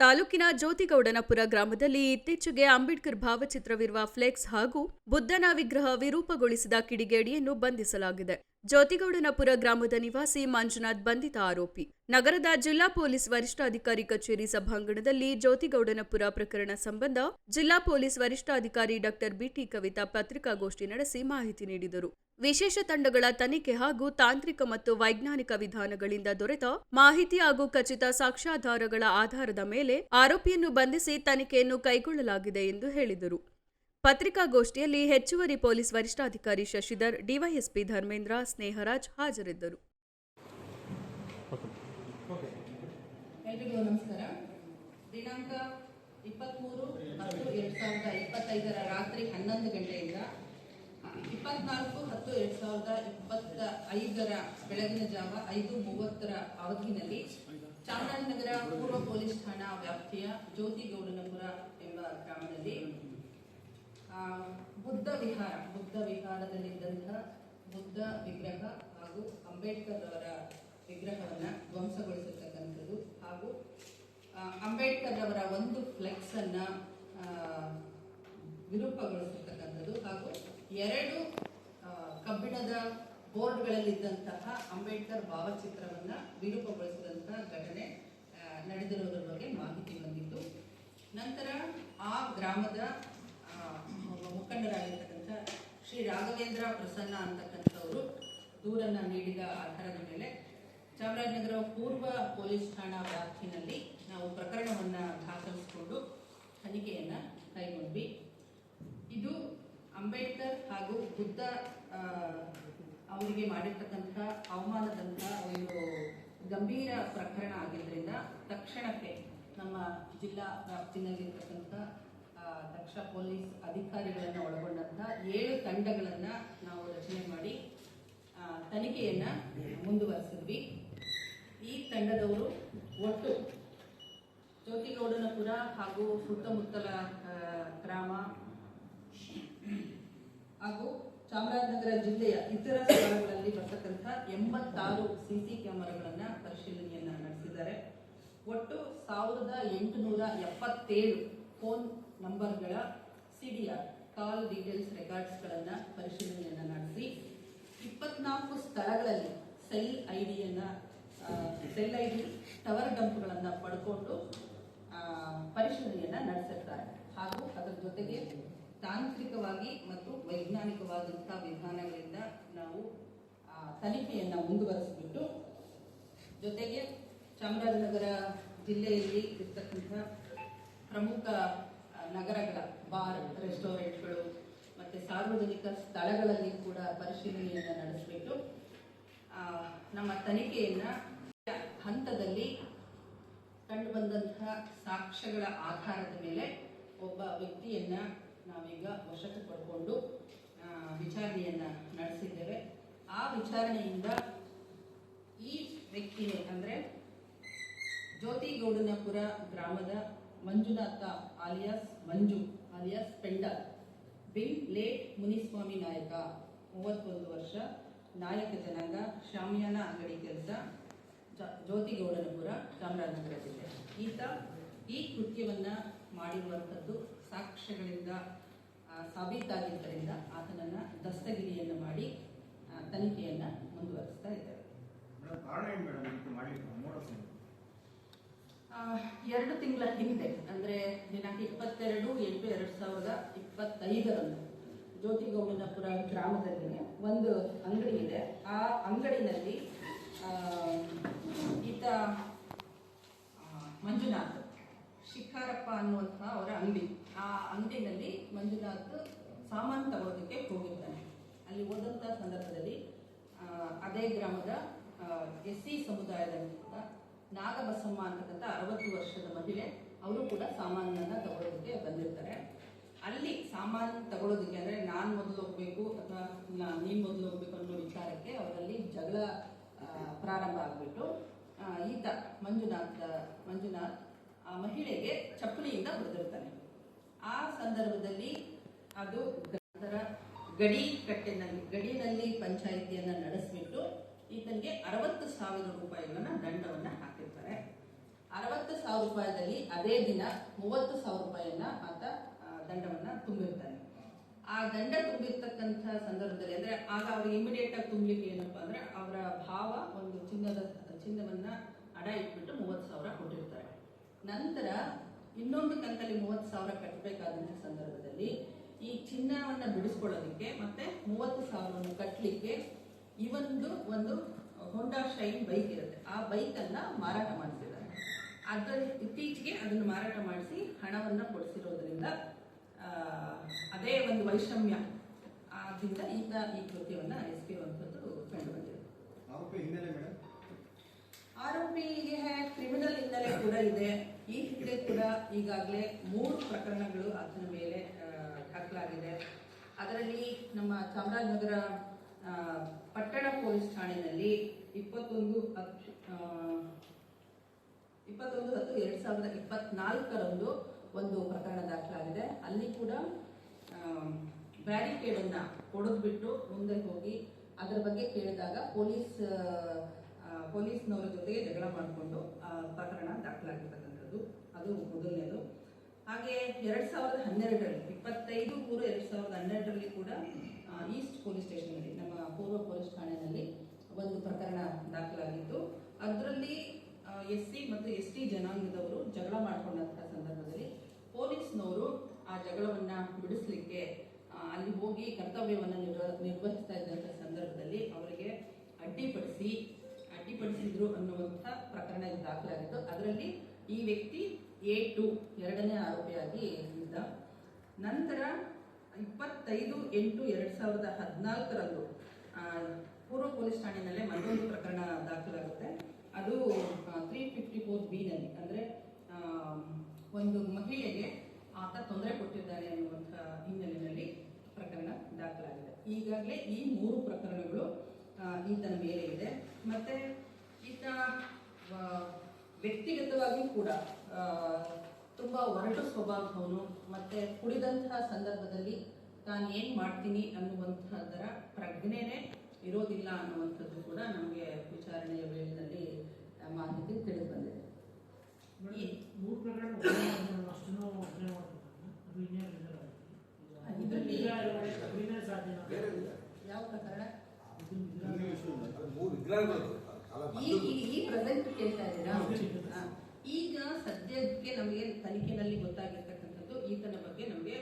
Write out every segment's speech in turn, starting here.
ತಾಲೂಕಿನ ಜ್ಯೋತಿಗೌಡನಪುರ ಗ್ರಾಮದಲ್ಲಿ ಇತ್ತೀಚೆಗೆ ಅಂಬೇಡ್ಕರ್ ಭಾವಚಿತ್ರವಿರುವ ಫ್ಲೆಕ್ಸ್ ಹಾಗೂ ಬುದ್ಧನ ವಿಗ್ರಹ ವಿರೂಪಗೊಳಿಸಿದ ಕಿಡಿಗೇಡಿಯನ್ನು ಬಂಧಿಸಲಾಗಿದೆ. ಜ್ಯೋತಿಗೌಡನಪುರ ಗ್ರಾಮದ ನಿವಾಸಿ ಮಂಜುನಾಥ್ ಬಂಧಿತ ಆರೋಪಿ. ನಗರದ ಜಿಲ್ಲಾ ಪೊಲೀಸ್ ವರಿಷ್ಠಾಧಿಕಾರಿ ಕಚೇರಿ ಸಭಾಂಗಣದಲ್ಲಿ ಜ್ಯೋತಿಗೌಡನಪುರ ಪ್ರಕರಣ ಸಂಬಂಧ ಜಿಲ್ಲಾ ಪೊಲೀಸ್ ವರಿಷ್ಠಾಧಿಕಾರಿ ಡಾಕ್ಟರ್ ಬಿಟಿ ಕವಿತಾ ಪತ್ರಿಕಾಗೋಷ್ಠಿ ನಡೆಸಿ ಮಾಹಿತಿ ನೀಡಿದರು. ವಿಶೇಷ ತಂಡಗಳ ತನಿಖೆ ಹಾಗೂ ತಾಂತ್ರಿಕ ಮತ್ತು ವೈಜ್ಞಾನಿಕ ವಿಧಾನಗಳಿಂದ ದೊರೆತ ಮಾಹಿತಿ ಹಾಗೂ ಖಚಿತ ಸಾಕ್ಷ್ಯಾಧಾರಗಳ ಆಧಾರದ ಮೇಲೆ ಆರೋಪಿಯನ್ನು ಬಂಧಿಸಿ ತನಿಖೆಯನ್ನು ಕೈಗೊಳ್ಳಲಾಗಿದೆ ಎಂದು ಹೇಳಿದರು. ಪತ್ರಿಕಾಗೋಷ್ಠಿಯಲ್ಲಿ ಹೆಚ್ಚುವರಿ ಪೊಲೀಸ್ ವರಿಷ್ಠಾಧಿಕಾರಿ ಶಶಿಧರ್, ಡಿವೈಎಸ್ಪಿ ಧರ್ಮೇಂದ್ರ ಸ್ನೇಹರಾಜ್ ಹಾಜರಿದ್ದರು. ನಮಸ್ಕಾರ. ದಿನಾಂಕ ಇಪ್ಪತ್ತ್ಮೂರು ಹತ್ತು ಎರಡು ಸಾವಿರದ ಇಪ್ಪತ್ತೈದರ ರಾತ್ರಿ ಹನ್ನೊಂದು ಗಂಟೆಯಿಂದ ಇಪ್ಪತ್ನಾಲ್ಕು ಹತ್ತು ಎರಡು ಸಾವಿರದ ಇಪ್ಪತ್ತ ಐದರ ಬೆಳಗಿನ ಜಾವ ಐದು ಮೂವತ್ತರ ಅವಧಿನಲ್ಲಿ ಚಾಮರಾಜನಗರ ಪೂರ್ವ ಪೊಲೀಸ್ ಠಾಣಾ ವ್ಯಾಪ್ತಿಯ ಜ್ಯೋತಿಗೌಡನಪುರ ಎಂಬ ಗ್ರಾಮದಲ್ಲಿ ಬುದ್ಧ ವಿಹಾರ, ಬುದ್ಧ ವಿಹಾರದಲ್ಲಿದ್ದಂತಹ ಬುದ್ಧ ವಿಗ್ರಹ ಹಾಗೂ ಅಂಬೇಡ್ಕರ್ ಅವರ ವಿಗ್ರಹವನ್ನು ಧ್ವಂಸಗೊಳಿಸತಕ್ಕಂಥದ್ದು ಹಾಗೂ ಅಂಬೇಡ್ಕರ್ ಅವರ ಒಂದು ಫ್ಲೆಕ್ಸ್ ಅನ್ನ ವಿರೂಪಗೊಳಿಸತಕ್ಕಂಥದ್ದು ಹಾಗೂ ಎರಡು ಕಬ್ಬಿಣದ ಬೋರ್ಡ್ಗಳಲ್ಲಿದ್ದಂತಹ ಅಂಬೇಡ್ಕರ್ ಭಾವಚಿತ್ರವನ್ನ ವಿರೂಪಗೊಳಿಸಿದಂತಹ ಘಟನೆ ನಡೆದಿರೋದ್ರ ಬಗ್ಗೆ ಮಾಹಿತಿ ಬಂದಿತ್ತು. ನಂತರ ಆ ಗ್ರಾಮದ ಮುಖಂಡರಾಗಿರ್ತಕ್ಕಂಥ ಶ್ರೀ ರಾಘವೇಂದ್ರ ಪ್ರಸನ್ನ ಅಂತಕ್ಕಂಥವರು ದೂರನ್ನ ನೀಡಿದ ಆಧಾರದ ಮೇಲೆ ಚಾಮರಾಜನಗರ ಪೂರ್ವ ಪೊಲೀಸ್ ಠಾಣಾ ವ್ಯಾಪ್ತಿನಲ್ಲಿ ನಾವು ಪ್ರಕರಣವನ್ನು ದಾಖಲಿಸಿಕೊಂಡು ತನಿಖೆಯನ್ನ ಕೈಗೊಂಡ್ವಿ. ಇದು ಅಂಬೇಡ್ಕರ್ ಹಾಗೂ ಬುದ್ಧ ಅವರಿಗೆ ಮಾಡಿರ್ತಕ್ಕಂಥ ಅವಮಾನದಂತಹ ಒಂದು ಗಂಭೀರ ಪ್ರಕರಣ ಆಗಿದ್ದರಿಂದ ತಕ್ಷಣಕ್ಕೆ ನಮ್ಮ ಜಿಲ್ಲಾ ವ್ಯಾಪ್ತಿನಲ್ಲಿರ್ತಕ್ಕಂಥ ದಕ್ಷ ಪೊಲೀಸ್ ಅಧಿಕಾರಿಗಳನ್ನು ಒಳಗೊಂಡಂತಹ ಏಳು ತಂಡಗಳನ್ನು ನಾವು ರಚನೆ ಮಾಡಿ ತನಿಖೆಯನ್ನ ಮುಂದುವರಿಸಿದ್ವಿ. ಈ ತಂಡದವರು ಒಟ್ಟು ಜ್ಯೋತಿಗೌಡನಪುರ ಹಾಗೂ ಸುತ್ತಮುತ್ತಲ ಗ್ರಾಮ ಹಾಗೂ ಚಾಮರಾಜನಗರ ಜಿಲ್ಲೆಯ ಇತರ ಸ್ಥಳಗಳಲ್ಲಿ ಬರ್ತಕ್ಕಂಥ ಎಂಬತ್ತಾರು ಸಿಸಿ ಕ್ಯಾಮೆರಾಗಳನ್ನ ಪರಿಶೀಲನೆಯನ್ನ ನಡೆಸಿದ್ದಾರೆ. ಒಟ್ಟು ಸಾವಿರದ ಎಂಟುನೂರ ಎಪ್ಪತ್ತೇಳು ಫೋನ್ ನಂಬರ್ಗಳ ಸಿಡಿಆರ್ ಕಾಲ್ ಡೀಟೇಲ್ಸ್ ರೆಕಾರ್ಡ್ಸ್ಗಳನ್ನು ಪರಿಶೀಲನೆಯನ್ನು ನಡೆಸಿ. ಇಪ್ಪತ್ನಾಲ್ಕು ಸ್ಥಳಗಳಲ್ಲಿ ಸೆಲ್ ಡಿಯನ್ನು ಸೆಲ್ ಐ ಡಿ ಟವರ್ ಡಂಪ್ಗಳನ್ನು ಪಡ್ಕೊಂಡು ಪರಿಶೀಲನೆಯನ್ನು ನಡೆಸುತ್ತಾರೆ. ಹಾಗೂ ಅದರ ಜೊತೆಗೆ ತಾಂತ್ರಿಕವಾಗಿ ಮತ್ತು ವೈಜ್ಞಾನಿಕವಾದಂಥ ವಿಧಾನಗಳಿಂದ ನಾವು ತನಿಖೆಯನ್ನು ಮುಂದುವರಿಸಿಬಿಟ್ಟು, ಜೊತೆಗೆ ಚಾಮರಾಜನಗರ ಜಿಲ್ಲೆಯಲ್ಲಿ ಇರ್ತಕ್ಕಂಥ ಪ್ರಮುಖ ನಗರಗಳ ಬಾರ್, ರೆಸ್ಟೋರೆಂಟ್ಗಳು, ಮತ್ತು ಸಾರ್ವಜನಿಕ ಸ್ಥಳಗಳಲ್ಲಿ ಕೂಡ ಪರಿಶೀಲನೆಯನ್ನು ನಡೆಸಬೇಕು. ನಮ್ಮ ತನಿಖೆಯನ್ನು ಹಂತದಲ್ಲಿ ಕಂಡುಬಂದಂತಹ ಸಾಕ್ಷ್ಯಗಳ ಆಧಾರದ ಮೇಲೆ ಒಬ್ಬ ವ್ಯಕ್ತಿಯನ್ನ ನಾವೀಗ ವಶಕ್ಕೆ ಪಡ್ಕೊಂಡು ವಿಚಾರಣೆಯನ್ನು ನಡೆಸಿದ್ದೇವೆ. ಆ ವಿಚಾರಣೆಯಿಂದ ಈ ವ್ಯಕ್ತಿಯೇ ಅಂದರೆ ಜ್ಯೋತಿಗೌಡನಪುರ ಗ್ರಾಮದ ಮಂಜುನಾಥ ಆಲಿಯಾಸ್ ಮಂಜು ಆಲಿಯಾಸ್ ಪೆಂಡರ್ ಬಿನ್ ಲೇಟ್ ಮುನಿಸ್ವಾಮಿ ನಾಯಕ, ಮೂವತ್ತೊಂದು ವರ್ಷ, ನಾಯಕ ಜನಾಂಗ, ಶಾಮಿಯಾನ ಅಂಗಡಿ ಕೆಲಸ ಜ್ಯೋತಿಗೌಡನಪುರ, ಚಾಮರಾಜನಗರ ಜಿಲ್ಲೆ. ಈತ ಈ ಕೃತ್ಯವನ್ನ ಮಾಡಿರುವಂಥದ್ದು ಸಾಕ್ಷ್ಯಗಳಿಂದ ಸಾಬೀತಾಗಿದ್ದರಿಂದ ಆತನನ್ನ ದಸ್ತಗಿರಿಯನ್ನು ಮಾಡಿ ತನಿಖೆಯನ್ನು ಮುಂದುವರಿಸ್ತಾ ಇದ್ದೇವೆ ಮೇಡಮ್ ಕಾರಣ ಏನು ಮೇಡಮ್ ಇದಕ್ಕೆ ಮಾಡಲಿಕ್ಕೆ ಮೋಡಸ್ ಏನು ಆ, ಎರಡು ತಿಂಗಳ ಹಿಂದೆ, ಅಂದ್ರೆ ದಿನಾಂಕ ಇಪ್ಪತ್ತೆರಡು, ಎಂಟು ಎರಡು ಸಾವಿರದ ಇಪ್ಪತ್ತೈದರಂದು ಜ್ಯೋತಿಗೋವಿಂದಪುರ ಗ್ರಾಮದಲ್ಲಿ ಒಂದು ಅಂಗಡಿ ಇದೆ. ಆ ಅಂಗಡಿನಲ್ಲಿ ಈತ ಮಂಜುನಾಥ್, ಶಿಖಾರಪ್ಪ ಅನ್ನುವಂತಹ ಅವರ ಅಂಗಡಿ. ಆ ಅಂಗಡಿನಲ್ಲಿ ಮಂಜುನಾಥ್ ಸಾಮಾನು ತಗೊಳ್ಳೋದಕ್ಕೆ ಹೋಗಿರ್ತಾನೆ. ಅಲ್ಲಿ ಹೋದಂಥ ಸಂದರ್ಭದಲ್ಲಿ ಅದೇ ಗ್ರಾಮದ ಎಸ್ ಸಿ ಸಮುದಾಯದಂತ ನಾಗಬಸಮ್ಮ ಅಂತಕ್ಕಂಥ ಅರವತ್ತು ವರ್ಷದ ಮಹಿಳೆ. ಅವರು ಕೂಡ ಸಾಮಾನನ್ನ ತಗೊಳ್ಳೋದಕ್ಕೆ ಬಂದಿರ್ತಾರೆ. ಅಲ್ಲಿ ಸಾಮಾನು ತಗೊಳ್ಳೋದಕ್ಕೆ ಅಂದ್ರೆ ನಾನು ಮೊದಲು ಹೋಗ್ಬೇಕು ಅಥವಾ ನೀನು ಮೊದಲು ಹೋಗ್ಬೇಕು ಅನ್ನೋ ವಿಚಾರಕ್ಕೆ ಅವರಲ್ಲಿ ಜಗಳ ಪ್ರಾರಂಭ ಆಗಿಬಿಟ್ಟು ಈತ ಮಂಜುನಾಥ್ ಮಂಜುನಾಥ್ ಆ ಮಹಿಳೆಗೆ ಚಪ್ಪಲಿಯಿಂದ ಹೊಡೆದಿರ್ತಾನೆ. ಆ ಸಂದರ್ಭದಲ್ಲಿ ಅದು ಗಡಿ ಕಟ್ಟೆನಲ್ಲಿ ಗಡಿನಲ್ಲಿ ಪಂಚಾಯಿತಿಯನ್ನ ನಡೆಸಿಬಿಟ್ಟು ಈತನಿಗೆ ಅರವತ್ತು ಸಾವಿರ ರೂಪಾಯಿಗಳನ್ನ ದಂಡವನ್ನ ಹಾಕಿರ್ತಾರೆ. ಅರವತ್ತು ಸಾವಿರ ರೂಪಾಯಿದಲ್ಲಿ ಅದೇ ದಿನ ಮೂವತ್ತು ಸಾವಿರ ರೂಪಾಯಿಯನ್ನ ಆತ ದಂಡವನ್ನ ತುಂಬಿರ್ತಾನೆ. ಆ ದಂಡ ತುಂಬಿರ್ತಕ್ಕಂಥ ಸಂದರ್ಭದಲ್ಲಿ ಅಂದ್ರೆ ಆಗ ಅವ್ರಿಗೆ ಇಮಿಡಿಯೇಟ್ ಆಗಿ ತುಂಬಲಿಕ್ಕೆ ಏನಪ್ಪಾ ಅಂದ್ರೆ ಅವರ ಭಾವ ಒಂದು ಚಿನ್ನದ, ಚಿನ್ನವನ್ನ ಅಡ ಇಟ್ಬಿಟ್ಟು ಮೂವತ್ತು ಸಾವಿರ ಕೊಟ್ಟಿರ್ತಾರೆ. ನಂತರ ಇನ್ನೊಂದು ಕಂತಲ್ಲಿ ಮೂವತ್ತು ಸಾವಿರ ಕಟ್ಟಬೇಕಾದಂಥ ಸಂದರ್ಭದಲ್ಲಿ ಈ ಚಿನ್ನವನ್ನ ಬಿಡಿಸ್ಕೊಳ್ಳೋದಕ್ಕೆ ಮತ್ತೆ ಮೂವತ್ತು ಸಾವಿರವನ್ನು ಕಟ್ಟಲಿಕ್ಕೆ ಇವೊಂದು ಒಂದು ಹೋಂಡಾ ಶೈನ್ ಬೈಕ್ ಇರುತ್ತೆ. ಆ ಬೈಕನ್ನ ಮಾರಾಟ ಮಾಡಿಸಿದ್ದಾರೆ ಅದ್ರ ಇತ್ತೀಚೆಗೆ ಅದನ್ನು ಮಾರಾಟ ಮಾಡಿಸಿ ಹಣವನ್ನ ಕೊಡಿಸಿರೋದ್ರಿಂದ ಅದೇ ಒಂದು ವೈಷಮ್ಯ ಆದ್ರಿಂದ ಈಗ ಈ ಕೃತ್ಯವನ್ನ ಎಸಗಿರುವಂಥದ್ದು ಕಂಡು ಬಂದಿದೆ. ಆರೋಪಿಗೆ ಕ್ರಿಮಿನಲ್ ಹಿನ್ನೆಲೆ ಕೂಡ ಇದೆ. ಈ ಹಿಂದೆ ಕೂಡ ಈಗಾಗಲೇ ಮೂರು ಪ್ರಕರಣಗಳು ಆತನ ಮೇಲೆ ದಾಖಲಾಗಿದೆ. ಅದರಲ್ಲಿ ನಮ್ಮ ಚಾಮರಾಜನಗರ ಪಟ್ಟಣ ಪೊಲೀಸ್ ಠಾಣೆಯಲ್ಲಿ ಇಪ್ಪತ್ತೊಂದು ಹತ್ತು ಇಪ್ಪತ್ತೊಂದು ಹತ್ತು ಎರಡು ಸಾವಿರದ ಇಪ್ಪತ್ನಾಲ್ಕರಂದು ಒಂದು ಪ್ರಕರಣ ದಾಖಲಾಗಿದೆ. ಅಲ್ಲಿ ಕೂಡ ಬ್ಯಾರಿಕೇಡ್ ಅನ್ನ ಹೊಡೆದ್ಬಿಟ್ಟು ಮುಂದೆ ಹೋಗಿ ಅದರ ಬಗ್ಗೆ ಕೇಳಿದಾಗ ಪೊಲೀಸ್ ಪೊಲೀಸ್ನವರ ಜೊತೆಗೆ ಜಗಳ ಮಾಡಿಕೊಂಡು ಪ್ರಕರಣ ದಾಖಲಾಗಿರ್ತಕ್ಕಂಥದ್ದು. ಅದು ಮೊದಲನೇದು. ಹಾಗೆ ಎರಡು ಸಾವಿರದ ಹನ್ನೆರಡರಲ್ಲಿ, ಇಪ್ಪತ್ತೈದು ಮೂರು ಎರಡು ಸಾವಿರದ ಹನ್ನೆರಡರಲ್ಲಿ ಕೂಡ ಈಸ್ಟ್ ಪೊಲೀಸ್ ಸ್ಟೇಷನ್ನಲ್ಲಿ ನಮ್ಮ ಪೂರ್ವ ಪೊಲೀಸ್ ಠಾಣೆಯಲ್ಲಿ ಒಂದು ಪ್ರಕರಣ ದಾಖಲಾಗಿತ್ತು. ಅದರಲ್ಲಿ ಎಸ್ ಸಿ ಮತ್ತು ಎಸ್ ಟಿ ಜನಾಂಗದವರು ಜಗಳ ಮಾಡಿಕೊಂಡಂತಹ ಸಂದರ್ಭದಲ್ಲಿ ಪೊಲೀಸ್ನವರು ಆ ಜಗಳವನ್ನ ಬಿಡಿಸ್ಲಿಕ್ಕೆ ಅಲ್ಲಿ ಹೋಗಿ ಕರ್ತವ್ಯವನ್ನು ನಿರ್ವ, ನಿರ್ವಹಿಸ್ತಾ ಇದ್ದಂಥ ಸಂದರ್ಭದಲ್ಲಿ ಅವರಿಗೆ ಅಡ್ಡಿಪಡಿಸಿ, ಅಡ್ಡಿಪಡಿಸಿದ್ರು ಅನ್ನುವಂಥ ಪ್ರಕರಣ ದಾಖಲಾಗಿತ್ತು. ಅದರಲ್ಲಿ ಈ ವ್ಯಕ್ತಿ ಎ ಟು ಎರಡನೇ ಆರೋಪಿಯಾಗಿ ಇದ್ದ. ನಂತರ ಇಪ್ಪತ್ತೈದು ಎಂಟು ಎರಡು ಸಾವಿರದ ಹದಿನಾಲ್ಕರಂದು ಪೂರ್ವ ಪೊಲೀಸ್ ಠಾಣೆಯಲ್ಲೇ ಮತ್ತೊಂದು ಪ್ರಕರಣ ದಾಖಲಾಗುತ್ತೆ. ಅದು ತ್ರೀ ಫಿಫ್ಟಿ ಫೋರ್ ಬಿನಲ್ಲಿ ಅಂದ್ರೆ ಒಂದು ಮಹಿಳೆಗೆ ಆತ ತೊಂದರೆ ಕೊಟ್ಟಿದ್ದಾನೆ ಅನ್ನುವಂಥ ಹಿನ್ನೆಲೆಯಲ್ಲಿ ಪ್ರಕರಣ ದಾಖಲಾಗಿದೆ. ಈಗಾಗಲೇ ಈ ಮೂರು ಪ್ರಕರಣಗಳು ಈತನ ಮೇಲೆ ಇದೆ. ಮತ್ತೆ, ಈತ ವ್ಯಕ್ತಿಗತವಾಗಿ ಕೂಡ ತುಂಬಾ ಒರಟು ಸ್ವಭಾವದವನು ಮತ್ತೆ ಕುಡಿದಂತಹ ಸಂದರ್ಭದಲ್ಲಿ ತಾನು ಏನ್ ಮಾಡ್ತೀನಿ ಅನ್ನುವಂತಹದರ ಪ್ರಜ್ಞೆನೇ ಇರೋದಿಲ್ಲ ಅನ್ನುವಂಥದ್ದು ಕೂಡ ನಮಗೆ ವಿಚಾರಣೆಯ ವೇಳೆಯಲ್ಲಿ ಮಾಹಿತಿ ತಿಳಿದು ಬಂದಿದೆ ಯಾವ ಮೂರು ಪ್ರಕರಣ ಅಷ್ಟನ್ನು ಒಬ್ಬನೇ ಮಾಡ್ತಿದ್ದಾನೆ ಅದು ಇನ್ನೇನು ರಿಸರ್ವ್ ಇದರಲ್ಲಿ- ಕ್ರಿಮಿನಲ್ ಸಾಧ್ಯನಾ ಬೇರೆ ಇಲ್ಲ. ಯಾವ ಪ್ರಕರಣ ಇದು ಮಿದ್ರಾ- ಅದು ಮೂರು ವಿಗ್ರಹಗಳು ಅಲ್ಲ ಈ ಮತ್ತೊಂದು ಈ- ಈ ಪ್ರೆಸೆಂಟ್ ಕೇಳ್ತಾ ಇದ್ದೀರಾ ಹೌದು. ಆ, ಈಗ ಸದ್ಯಕ್ಕೆ ನಮಗೆ ತನಿಖೆನಲ್ಲಿ ಗೊತ್ತಾಗಿರ್ತಕ್ಕಂಥದ್ದು ಈತನ ಬಗ್ಗೆ ನಮಗೆ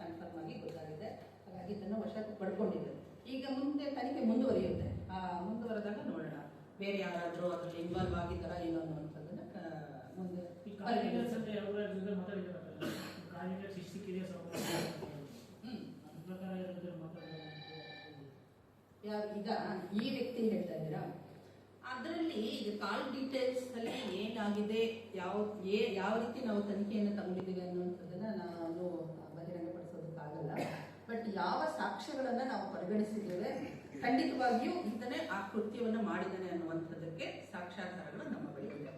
ಕನ್ಫರ್ಮ್ ಆಗಿ ಗೊತ್ತಾಗಿದೆ. ಹಾಗಾಗಿ ಇದನ್ನು ವಶಕ್ಕೆ ಪಡ್ಕೊಂಡಿದ್ದೆ ಈಗ ಮುಂದೆ ತನಿಖೆ ಮುಂದುವರಿಯುತ್ತೆ. ಆ ಮುಂದುವರೆದಾಗ ನೋಡೋಣ. ಬೇರೆ ಯಾರಾದರೂ ಅದರಲ್ಲಿ ಇನ್ವಾಲ್ವ್ ಆಗಿದ್ದಾರಾ ಏನೋ ಅನ್ನುವಂಥದ್ದನ್ನ ಮುಂದೆ ಯಾರು ಈಗ ಈ ವ್ಯಕ್ತಿ ಹೇಳ್ತಾ ಇದ್ದೀರಾ? ಅದರಲ್ಲಿ ಕಾಲ್ ಡೀಟೇಲ್ಸ್ ಅಲ್ಲಿ ಏನಾಗಿದೆ ಯಾವ ಏ ಯಾವ ರೀತಿ ನಾವು ತನಿಖೆಯನ್ನು ತಗೊಂಡಿದ್ದೀವಿ ಅನ್ನುವಂಥದ್ದನ್ನ ನಾನು ಬಹಿರಂಗಪಡಿಸೋದಕ್ಕಾಗಲ್ಲ ಬಟ್ ಯಾವ ಸಾಕ್ಷ್ಯಗಳನ್ನ ನಾವು ಪರಿಗಣಿಸಿದ್ದೇವೆ ಖಂಡಿತವಾಗಿಯೂ ಈತನೇ ಆ ಕೃತ್ಯವನ್ನು ಮಾಡಿದ್ದಾನೆ ಅನ್ನುವಂಥದ್ದಕ್ಕೆ ಸಾಕ್ಷ್ಯಾಧಾರಗಳು ನಮ್ಮ ಬಳಿ ಇದೆ